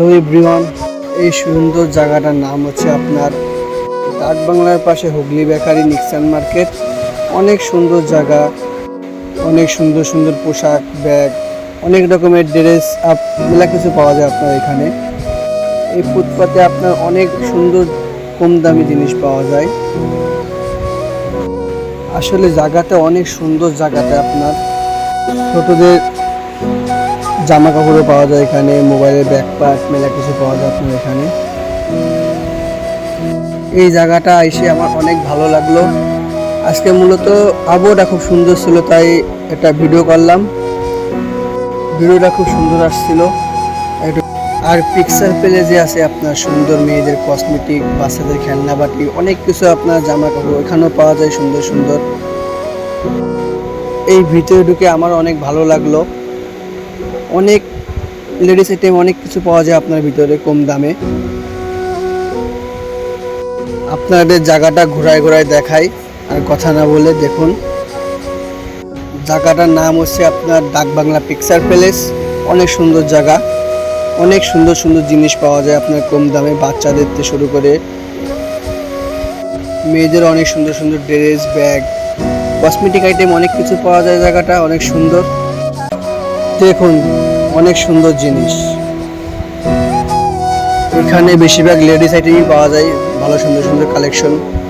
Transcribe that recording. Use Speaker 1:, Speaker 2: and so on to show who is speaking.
Speaker 1: hello everyone এই সুন্দর জায়গাটার নাম হচ্ছে আপনার বাংলার পাশে হুগলি বেকারি নিক্সান মার্কেট অনেক সুন্দর জায়গা অনেক সুন্দর সুন্দর পোশাক ব্যাগ অনেক রকমের ড্রেস মেলা কিছু পাওয়া যায় আপনার এখানে এই ফুটপাতে আপনার অনেক সুন্দর কম দামি জিনিস পাওয়া যায় আসলে জায়গাটা অনেক সুন্দর জায়গাটা আপনার ছোটদের জামা কাপড়ও পাওয়া যায় এখানে মোবাইলের ব্যাকপ্যাক মেলা কিছু পাওয়া যায় আপনার এখানে এই জায়গাটা এসে আমার অনেক ভালো লাগলো আজকে মূলত আবহাওয়াটা খুব সুন্দর ছিল তাই একটা ভিডিও করলাম ভিডিওটা খুব সুন্দর আসছিল আর পিকচার পেলে যে আছে আপনার সুন্দর মেয়েদের কসমেটিক বাচ্চাদের খেলনা বাটি অনেক কিছু আপনার জামা কাপড় এখানেও পাওয়া যায় সুন্দর সুন্দর এই ভিতরে ঢুকে আমার অনেক ভালো লাগলো অনেক লেডিস আইটেম অনেক কিছু পাওয়া যায় আপনার ভিতরে কম দামে আপনাদের জায়গাটা ঘোরায় ঘোরায় দেখাই আর কথা না বলে দেখুন জায়গাটার নাম হচ্ছে আপনার ডাক বাংলা পিকচার প্যালেস অনেক সুন্দর জায়গা অনেক সুন্দর সুন্দর জিনিস পাওয়া যায় আপনার কম দামে বাচ্চাদের থেকে শুরু করে মেয়েদের অনেক সুন্দর সুন্দর ড্রেস ব্যাগ কসমেটিক আইটেম অনেক কিছু পাওয়া যায় জায়গাটা অনেক সুন্দর দেখুন অনেক সুন্দর জিনিস এখানে বেশিরভাগ লেডিস আইটেমই পাওয়া যায় ভালো সুন্দর সুন্দর কালেকশন